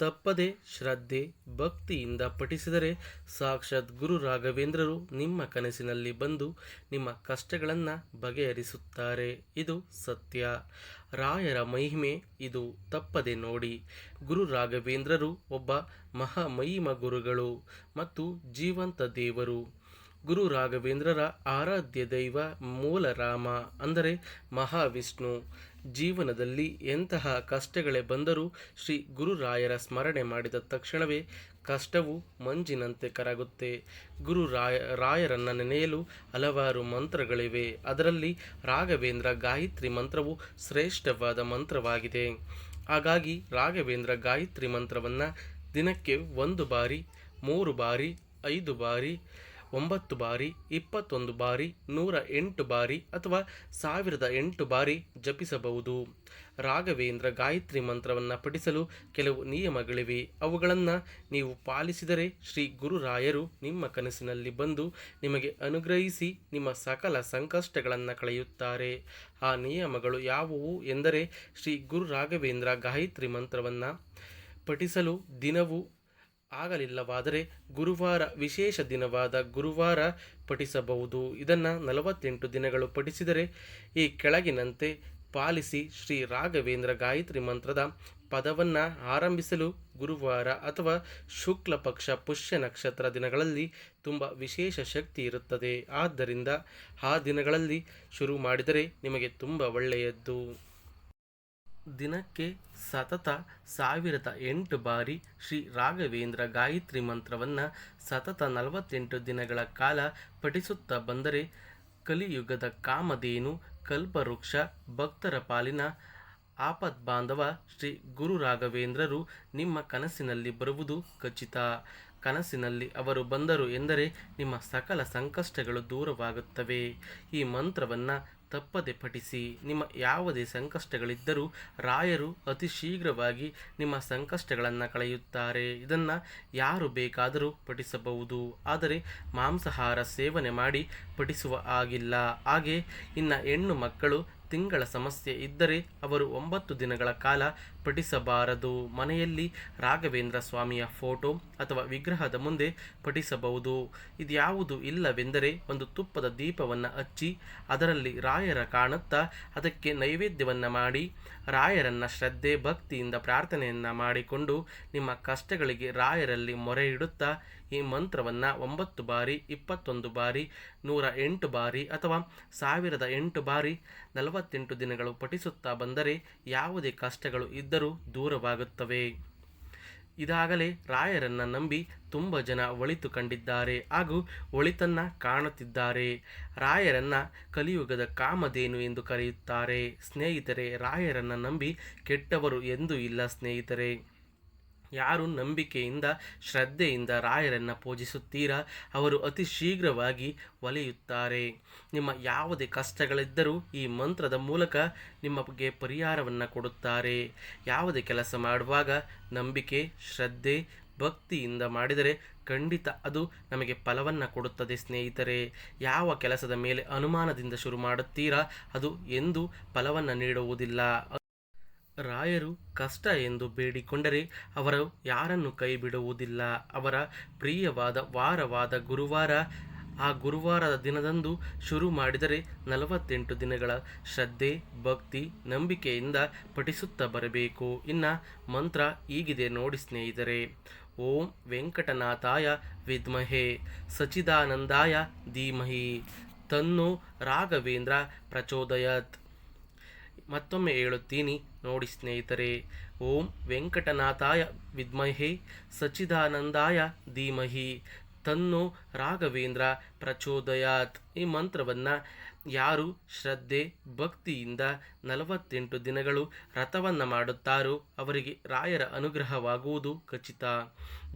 ತಪ್ಪದೆ ಶ್ರದ್ಧೆ ಭಕ್ತಿಯಿಂದ ಪಠಿಸಿದರೆ ಸಾಕ್ಷಾತ್ ಗುರು ರಾಘವೇಂದ್ರರು ನಿಮ್ಮ ಕನಸಿನಲ್ಲಿ ಬಂದು ನಿಮ್ಮ ಕಷ್ಟಗಳನ್ನು ಬಗೆಹರಿಸುತ್ತಾರೆ. ಇದು ಸತ್ಯ. ರಾಯರ ಮಹಿಮೆ, ಇದು ತಪ್ಪದೆ ನೋಡಿ. ಗುರು ರಾಘವೇಂದ್ರರು ಒಬ್ಬ ಮಹಾಮಹಿಮ ಗುರುಗಳು ಮತ್ತು ಜೀವಂತ ದೇವರು. ಗುರು ರಾಘವೇಂದ್ರರ ಆರಾಧ್ಯ ದೈವ ಮೂಲ ರಾಮ ಅಂದರೆ ಮಹಾವಿಷ್ಣು. ಜೀವನದಲ್ಲಿ ಎಂತಹ ಕಷ್ಟಗಳೇ ಬಂದರೂ ಶ್ರೀ ಗುರುರಾಯರ ಸ್ಮರಣೆ ಮಾಡಿದ ತಕ್ಷಣವೇ ಕಷ್ಟವು ಮಂಜಿನಂತೆ ಕರಗುತ್ತೆ. ಗುರು ರಾಯ ರಾಯರನ್ನು ನೆನೆಯಲು ಹಲವಾರು ಮಂತ್ರಗಳಿವೆ. ಅದರಲ್ಲಿ ರಾಘವೇಂದ್ರ ಗಾಯತ್ರಿ ಮಂತ್ರವು ಶ್ರೇಷ್ಠವಾದ ಮಂತ್ರವಾಗಿದೆ. ಹಾಗಾಗಿ ರಾಘವೇಂದ್ರ ಗಾಯತ್ರಿ ಮಂತ್ರವನ್ನು ದಿನಕ್ಕೆ ಒಂದು ಬಾರಿ, ಮೂರು ಬಾರಿ, ಐದು ಬಾರಿ ಒಂಬತ್ತು ಬಾರಿ, ಇಪ್ಪತ್ತೊಂದು ಬಾರಿ, ನೂರ ಎಂಟು ಬಾರಿ ಅಥವಾ ಸಾವಿರದ ಎಂಟು ಬಾರಿ ಜಪಿಸಬಹುದು. ರಾಘವೇಂದ್ರ ಗಾಯತ್ರಿ ಮಂತ್ರವನ್ನು ಪಠಿಸಲು ಕೆಲವು ನಿಯಮಗಳಿವೆ. ಅವುಗಳನ್ನು ನೀವು ಪಾಲಿಸಿದರೆ ಶ್ರೀ ಗುರುರಾಯರು ನಿಮ್ಮ ಕನಸಿನಲ್ಲಿ ಬಂದು ನಿಮಗೆ ಅನುಗ್ರಹಿಸಿ ನಿಮ್ಮ ಸಕಲ ಸಂಕಷ್ಟಗಳನ್ನು ಕಳೆಯುತ್ತಾರೆ. ಆ ನಿಯಮಗಳು ಯಾವುವು ಎಂದರೆ ಶ್ರೀ ಗುರು ರಾಘವೇಂದ್ರ ಗಾಯತ್ರಿ ಮಂತ್ರವನ್ನು ಪಠಿಸಲು ದಿನವೂ ಆಗಲಿಲ್ಲವಾದರೆ ಗುರುವಾರ ವಿಶೇಷ ದಿನವಾದ ಗುರುವಾರ ಪಠಿಸಬಹುದು. ಇದನ್ನು ನಲವತ್ತೆಂಟು ದಿನಗಳು ಪಠಿಸಿದರೆ ಈ ಕೆಳಗಿನಂತೆ ಪಾಲಿಸಿ ಶ್ರೀ ರಾಘವೇಂದ್ರ ಗಾಯತ್ರಿ ಮಂತ್ರದ ಪದವನ್ನು ಆರಂಭಿಸಲು ಗುರುವಾರ ಅಥವಾ ಶುಕ್ಲ ಪಕ್ಷ ಪುಷ್ಯ ನಕ್ಷತ್ರ ದಿನಗಳಲ್ಲಿ ತುಂಬ ವಿಶೇಷ ಶಕ್ತಿ ಇರುತ್ತದೆ. ಆದ್ದರಿಂದ ಆ ದಿನಗಳಲ್ಲಿ ಶುರು ಮಾಡಿದರೆ ನಿಮಗೆ ತುಂಬ ಒಳ್ಳೆಯದ್ದು. ದಿನಕ್ಕೆ ಸತತ ಸಾವಿರದ ಎಂಟು ಬಾರಿ ಶ್ರೀ ರಾಘವೇಂದ್ರ ಗಾಯತ್ರಿ ಮಂತ್ರವನ್ನು ಸತತ ನಲವತ್ತೆಂಟು ದಿನಗಳ ಕಾಲ ಪಠಿಸುತ್ತಾ ಬಂದರೆ ಕಲಿಯುಗದ ಕಾಮಧೇನು, ಕಲ್ಪವೃಕ್ಷ, ಭಕ್ತರ ಪಾಲಿನ ಆಪದ್ ಬಾಂಧವ ಶ್ರೀ ಗುರು ರಾಘವೇಂದ್ರರು ನಿಮ್ಮ ಕನಸಿನಲ್ಲಿ ಬರುವುದು ಖಚಿತ. ಕನಸಿನಲ್ಲಿ ಅವರು ಬಂದರು ಎಂದರೆ ನಿಮ್ಮ ಸಕಲ ಸಂಕಷ್ಟಗಳು ದೂರವಾಗುತ್ತವೆ. ಈ ಮಂತ್ರವನ್ನು ತಪ್ಪದೆ ಪಠಿಸಿ. ನಿಮ್ಮ ಯಾವುದೇ ಸಂಕಷ್ಟಗಳಿದ್ದರೂ ರಾಯರು ಅತಿ ಶೀಘ್ರವಾಗಿ ನಿಮ್ಮ ಸಂಕಷ್ಟಗಳನ್ನು ಕಳೆಯುತ್ತಾರೆ. ಇದನ್ನು ಯಾರು ಬೇಕಾದರೂ ಪಠಿಸಬಹುದು. ಆದರೆ ಮಾಂಸಾಹಾರ ಸೇವನೆ ಮಾಡಿ ಪಠಿಸುವ ಆಗಿಲ್ಲ ಹಾಗೆ ಇನ್ನು ಹೆಣ್ಣು ಮಕ್ಕಳು ತಿಂಗಳ ಸಮಸ್ಯೆ ಇದ್ದರೆ ಅವರು ಒಂಬತ್ತು ದಿನಗಳ ಕಾಲ ಪಠಿಸಬಾರದು. ಮನೆಯಲ್ಲಿ ರಾಘವೇಂದ್ರ ಸ್ವಾಮಿಯ ಫೋಟೋ ಅಥವಾ ವಿಗ್ರಹದ ಮುಂದೆ ಪಠಿಸಬಹುದು. ಇದ್ಯಾವುದು ಇಲ್ಲವೆಂದರೆ ಒಂದು ತುಪ್ಪದ ದೀಪವನ್ನು ಹಚ್ಚಿ, ಅದರಲ್ಲಿ ರಾಯರ ಕಾಣುತ್ತಾ ಅದಕ್ಕೆ ನೈವೇದ್ಯವನ್ನು ಮಾಡಿ, ರಾಯರನ್ನು ಶ್ರದ್ಧೆ, ಭಕ್ತಿಯಿಂದ ಪ್ರಾರ್ಥನೆಯನ್ನು ಮಾಡಿಕೊಂಡು ನಿಮ್ಮ ಕಷ್ಟಗಳಿಗೆ ರಾಯರಲ್ಲಿ ಮೊರೆ ಇಡುತ್ತಾ ಈ ಮಂತ್ರವನ್ನು ಒಂಬತ್ತು ಬಾರಿ, ಇಪ್ಪತ್ತೊಂದು ಬಾರಿ, ನೂರ ಎಂಟು ಬಾರಿ ಅಥವಾ ಸಾವಿರದ ಎಂಟು ಬಾರಿ, ನಲವತ್ತೆಂಟು ದಿನಗಳು ಪಠಿಸುತ್ತಾ ಬಂದರೆ ಯಾವುದೇ ಕಷ್ಟಗಳು ಇದ್ದರೂ ದೂರವಾಗುತ್ತವೆ. ಇದಾಗಲೇ ರಾಯರನ್ನು ನಂಬಿ ತುಂಬ ಜನ ಒಳಿತು ಕಂಡಿದ್ದಾರೆ. ಹಾಗೂ ಒಳಿತನ್ನು ಕಾಣುತ್ತಿದ್ದಾರೆ. ರಾಯರನ್ನು ಕಲಿಯುಗದ ಕಾಮಧೇನು ಎಂದು ಕರೆಯುತ್ತಾರೆ. ಸ್ನೇಹಿತರೆ, ರಾಯರನ್ನು ನಂಬಿ ಕೆಟ್ಟವರು ಎಂದೂ ಇಲ್ಲ ಸ್ನೇಹಿತರೆ. ಯಾರು ನಂಬಿಕೆಯಿಂದ, ಶ್ರದ್ಧೆಯಿಂದ ರಾಯರನ್ನು ಪೂಜಿಸುತ್ತೀರಾ? ಅವರು ಅತಿ ಶೀಘ್ರವಾಗಿ ಒಲೆಯುತ್ತಾರೆ. ನಿಮ್ಮ ಯಾವುದೇ ಕಷ್ಟಗಳಿದ್ದರೂ ಈ ಮಂತ್ರದ ಮೂಲಕ ನಿಮಗೆ ಪರಿಹಾರವನ್ನು ಕೊಡುತ್ತಾರೆ. ಯಾವುದೇ ಕೆಲಸ ಮಾಡುವಾಗ ನಂಬಿಕೆ, ಶ್ರದ್ಧೆ, ಭಕ್ತಿಯಿಂದ ಮಾಡಿದರೆ ಖಂಡಿತ ಅದು ನಮಗೆ ಫಲವನ್ನು ಕೊಡುತ್ತದೆ, ಸ್ನೇಹಿತರೆ. ಯಾವ ಕೆಲಸದ ಮೇಲೆ ಅನುಮಾನದಿಂದ ಶುರು ಮಾಡುತ್ತೀರಾ? ಅದು ಎಂದು ಫಲವನ್ನು ನೀಡುವುದಿಲ್ಲ. ರಾಯರು ಕಷ್ಟ ಎಂದು ಬೇಡಿಕೊಂಡರೆ ಅವರು ಯಾರನ್ನು ಕೈ ಬಿಡುವುದಿಲ್ಲ ಅವರ ಪ್ರಿಯವಾದ ವಾರವಾದ ಗುರುವಾರ, ಆ ಗುರುವಾರದ ದಿನದಂದು ಶುರು ಮಾಡಿದರೆ ನಲವತ್ತೆಂಟು ದಿನಗಳ ಶ್ರದ್ಧೆ, ಭಕ್ತಿ, ನಂಬಿಕೆಯಿಂದ ಪಠಿಸುತ್ತಾ ಬರಬೇಕು. ಇನ್ನು ಮಂತ್ರ ಹೀಗಿದೆ ನೋಡಿ ಸ್ನೇಹಿತರೆ. ಓಂ ವೆಂಕಟನಾಥಾಯ ವಿದ್ಮಹೆ. ಸಚಿದಾನಂದಾಯ ಧೀಮಹಿ. ತನ್ನು ರಾಘವೇಂದ್ರ ಪ್ರಚೋದಯತ್. ಮತ್ತೊಮ್ಮೆ ಹೇಳುತ್ತೀನಿ. ನೋಡಿ ಸ್ನೇಹಿತರೆ, ಓಂ ವೆಂಕಟನಾಥಾಯ ವಿದ್ಮಹಿ, ಸಚ್ಚಿದಾನಂದಾಯ ಧೀಮಹಿ. ತನ್ನು ರಾಘವೇಂದ್ರ ಪ್ರಚೋದಯಾತ್. ಈ ಮಂತ್ರವನ್ನು ಯಾರು ಶ್ರದ್ಧೆ, ಭಕ್ತಿಯಿಂದ ನಲವತ್ತೆಂಟು ದಿನಗಳು ರಥವನ್ನು ಮಾಡುತ್ತಾರೋ ಅವರಿಗೆ ರಾಯರ ಅನುಗ್ರಹವಾಗುವುದು ಖಚಿತ.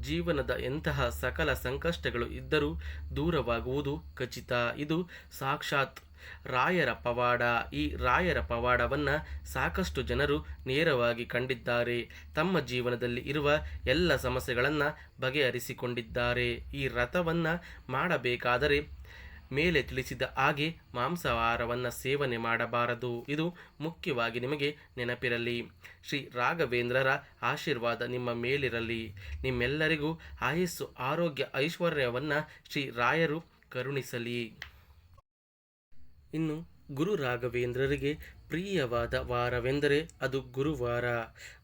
ಜೀವನದ ಎಂತಹ ಸಕಲ ಸಂಕಷ್ಟಗಳು ಇದ್ದರೂ ದೂರವಾಗುವುದು ಖಚಿತ. ಇದು ಸಾಕ್ಷಾತ್ ರಾಯರ ಪವಾಡ. ಈ ರಾಯರ ಪವಾಡವನ್ನು ಸಾಕಷ್ಟು ಜನರು ನೇರವಾಗಿ ಕಂಡಿದ್ದಾರೆ. ತಮ್ಮ ಜೀವನದಲ್ಲಿ ಇರುವ ಎಲ್ಲ ಸಮಸ್ಯೆಗಳನ್ನು ಬಗೆಹರಿಸಿಕೊಂಡಿದ್ದಾರೆ. ಈ ರಥವನ್ನು ಮಾಡಬೇಕಾದರೆ ಮೇಲೆ ತಿಳಿಸಿದ ಹಾಗೆ ಮಾಂಸಾಹಾರವನ್ನು ಸೇವನೆ ಮಾಡಬಾರದು. ಇದು ಮುಖ್ಯವಾಗಿ ನಿಮಗೆ ನೆನಪಿರಲಿ. ಶ್ರೀ ರಾಘವೇಂದ್ರರ ಆಶೀರ್ವಾದ ನಿಮ್ಮ ಮೇಲಿರಲಿ. ನಿಮ್ಮೆಲ್ಲರಿಗೂ ಆಯಸ್ಸು, ಆರೋಗ್ಯ, ಐಶ್ವರ್ಯವನ್ನು ಶ್ರೀ ರಾಯರು ಕರುಣಿಸಲಿ. ಇನ್ನು ಗುರು ರಾಘವೇಂದ್ರರಿಗೆ ಪ್ರಿಯವಾದ ವಾರವೆಂದರೆ ಅದು ಗುರುವಾರ.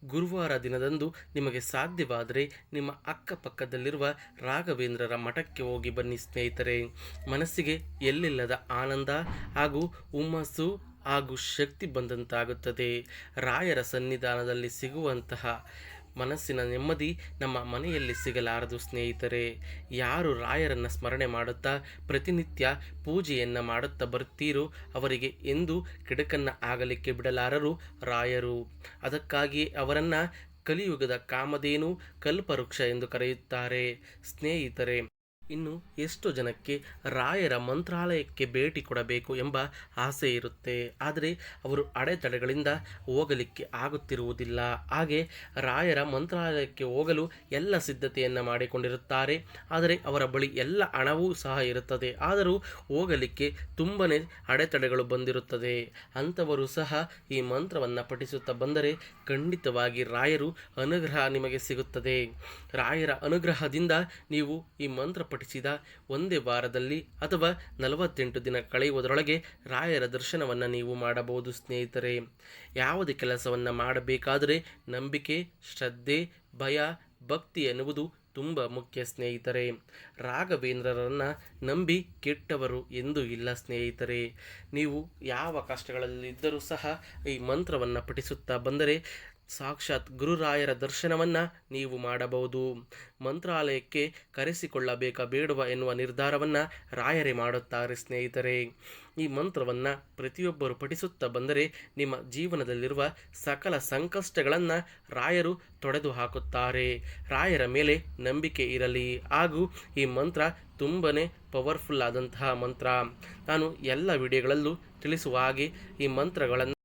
ಗುರುವಾರ ದಿನದಂದು ನಿಮಗೆ ಸಾಧ್ಯವಾದರೆ ನಿಮ್ಮ ಅಕ್ಕಪಕ್ಕದಲ್ಲಿರುವ ರಾಘವೇಂದ್ರರ ಮಠಕ್ಕೆ ಹೋಗಿ ಬನ್ನಿ ಸ್ನೇಹಿತರೆ. ಮನಸ್ಸಿಗೆ ಎಲ್ಲಿಲ್ಲದ ಆನಂದ ಹಾಗೂ ಹುಮ್ಮಸ್ಸು ಹಾಗೂ ಶಕ್ತಿ ಬಂದಂತಾಗುತ್ತದೆ. ರಾಯರ ಸನ್ನಿಧಾನದಲ್ಲಿ ಸಿಗುವಂತಹ ಮನಸ್ಸಿನ ನೆಮ್ಮದಿ ನಮ್ಮ ಮನೆಯಲ್ಲಿ ಸಿಗಲಾರದು ಸ್ನೇಹಿತರೆ. ಯಾರು ರಾಯರನ್ನು ಸ್ಮರಣೆ ಮಾಡುತ್ತಾ ಪ್ರತಿನಿತ್ಯ ಪೂಜೆಯನ್ನು ಮಾಡುತ್ತಾ ಬರುತ್ತೀರೋ ಅವರಿಗೆ ಎಂದು ಕಿಡಕನ್ನು ಆಗಲಿಕ್ಕೆ ಬಿಡಲಾರರು ರಾಯರು. ಅದಕ್ಕಾಗಿ ಅವರನ್ನು ಕಲಿಯುಗದ ಕಾಮದೇನು ಕಲ್ಪವೃಕ್ಷ ಎಂದು ಕರೆಯುತ್ತಾರೆ. ಸ್ನೇಹಿತರೆ ಇನ್ನು ಎಷ್ಟು ಜನಕ್ಕೆ ರಾಯರ ಮಂತ್ರಾಲಯಕ್ಕೆ ಭೇಟಿ ಕೊಡಬೇಕು ಎಂಬ ಆಸೆ ಇರುತ್ತೆ. ಆದರೆ ಅವರು ಅಡೆತಡೆಗಳಿಂದ ಹೋಗಲಿಕ್ಕೆ ಆಗುತ್ತಿರುವುದಿಲ್ಲ. ಹಾಗೆ ರಾಯರ ಮಂತ್ರಾಲಯಕ್ಕೆ ಹೋಗಲು ಎಲ್ಲ ಸಿದ್ಧತೆಯನ್ನು ಮಾಡಿಕೊಂಡಿರುತ್ತಾರೆ. ಆದರೆ ಅವರ ಬಳಿ ಎಲ್ಲ ಹಣವೂ ಸಹ ಇರುತ್ತದೆ. ಆದರೂ ಹೋಗಲಿಕ್ಕೆ ತುಂಬಾ ಅಡೆತಡೆಗಳು ಬಂದಿರುತ್ತದೆ. ಅಂಥವರು ಸಹ ಈ ಮಂತ್ರವನ್ನು ಪಠಿಸುತ್ತಾ ಬಂದರೆ ಖಂಡಿತವಾಗಿ ರಾಯರು ಅನುಗ್ರಹ ನಿಮಗೆ ಸಿಗುತ್ತದೆ. ರಾಯರ ಅನುಗ್ರಹದಿಂದ ನೀವು ಈ ಮಂತ್ರ ಪಠಿಸಿದ ಒಂದೇ ವಾರದಲ್ಲಿ ಅಥವಾ ನಲವತ್ತೆಂಟು ದಿನ ಕಳೆಯುವುದರೊಳಗೆ ರಾಯರ ದರ್ಶನವನ್ನು ನೀವು ಮಾಡಬಹುದು, ಸ್ನೇಹಿತರೆ. ಯಾವುದೇ ಕೆಲಸವನ್ನು ಮಾಡಬೇಕಾದರೆ ನಂಬಿಕೆ, ಶ್ರದ್ಧೆ, ಭಯ, ಭಕ್ತಿ ಎನ್ನುವುದು ತುಂಬ ಮುಖ್ಯ, ಸ್ನೇಹಿತರೆ. ರಾಘವೇಂದ್ರರನ್ನು ನಂಬಿ ಕೆಟ್ಟವರು ಎಂದು ಇಲ್ಲ, ಸ್ನೇಹಿತರೆ. ನೀವು ಯಾವ ಕಷ್ಟಗಳಲ್ಲಿದ್ದರೂ ಸಹ ಈ ಮಂತ್ರವನ್ನು ಪಠಿಸುತ್ತಾ ಬಂದರೆ ಸಾಕ್ಷಾತ್ ಗುರುರಾಯರ ದರ್ಶನವನ್ನು ನೀವು ಮಾಡಬಹುದು. ಮಂತ್ರಾಲಯಕ್ಕೆ ಕರೆಸಿಕೊಳ್ಳಬೇಕಾ ಬೇಡುವ ಎನ್ನುವ ನಿರ್ಧಾರವನ್ನು ರಾಯರೇ ಮಾಡುತ್ತಾರೆ ಸ್ನೇಹಿತರೆ. ಈ ಮಂತ್ರವನ್ನು ಪ್ರತಿಯೊಬ್ಬರು ಪಠಿಸುತ್ತಾ ಬಂದರೆ ನಿಮ್ಮ ಜೀವನದಲ್ಲಿರುವ ಸಕಲ ಸಂಕಷ್ಟಗಳನ್ನು ರಾಯರು ತೊಡೆದು ಹಾಕುತ್ತಾರೆ. ರಾಯರ ಮೇಲೆ ನಂಬಿಕೆ ಇರಲಿ. ಹಾಗೂ ಈ ಮಂತ್ರ ತುಂಬನೇ ಪವರ್ಫುಲ್ ಆದಂತಹ ಮಂತ್ರ. ನಾನು ಎಲ್ಲ ವಿಡಿಯೋಗಳಲ್ಲೂ ತಿಳಿಸುವ ಹಾಗೆ ಈ ಮಂತ್ರಗಳನ್ನು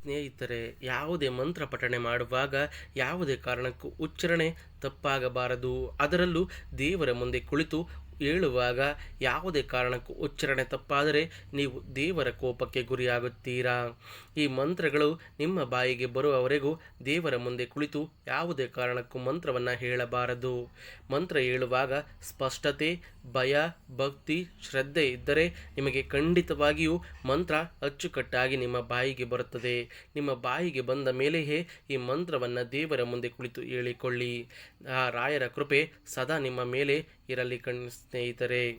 ಸ್ನೇಹಿತರೆ ಯಾವುದೇ ಮಂತ್ರ ಪಠಣೆ ಮಾಡುವಾಗ ಯಾವುದೇ ಕಾರಣಕ್ಕೂ ಉಚ್ಚಾರಣೆ ತಪ್ಪಾಗಬಾರದು. ಅದರಲ್ಲೂ ದೇವರ ಮುಂದೆ ಕುಳಿತು ಹೇಳುವಾಗ ಯಾವುದೇ ಕಾರಣಕ್ಕೂ ಉಚ್ಚಾರಣೆ ತಪ್ಪಾದರೆ ನೀವು ದೇವರ ಕೋಪಕ್ಕೆ ಗುರಿಯಾಗುತ್ತೀರಾ? ಈ ಮಂತ್ರಗಳು ನಿಮ್ಮ ಬಾಯಿಗೆ ಬರುವವರೆಗೂ ದೇವರ ಮುಂದೆ ಕುಳಿತು ಯಾವುದೇ ಕಾರಣಕ್ಕೂ ಮಂತ್ರವನ್ನು ಹೇಳಬಾರದು. ಮಂತ್ರ ಹೇಳುವಾಗ ಸ್ಪಷ್ಟತೆ, ಭಯ, ಭಕ್ತಿ, ಶ್ರದ್ಧೆ ಇದ್ದರೆ ನಿಮಗೆ ಖಂಡಿತವಾಗಿಯೂ ಮಂತ್ರ ಅಚ್ಚುಕಟ್ಟಾಗಿ ನಿಮ್ಮ ಬಾಯಿಗೆ ಬರುತ್ತದೆ. ನಿಮ್ಮ ಬಾಯಿಗೆ ಬಂದ ಮೇಲೆಯೇ ಈ ಮಂತ್ರವನ್ನು ದೇವರ ಮುಂದೆ ಕುಳಿತು ಹೇಳಿಕೊಳ್ಳಿ. ಆ ರಾಯರ ಕೃಪೆ ಸದಾ ನಿಮ್ಮ ಮೇಲೆ ಇರಲಿ ಕಣ್ ಸ್ನೇಹಿತರೆ.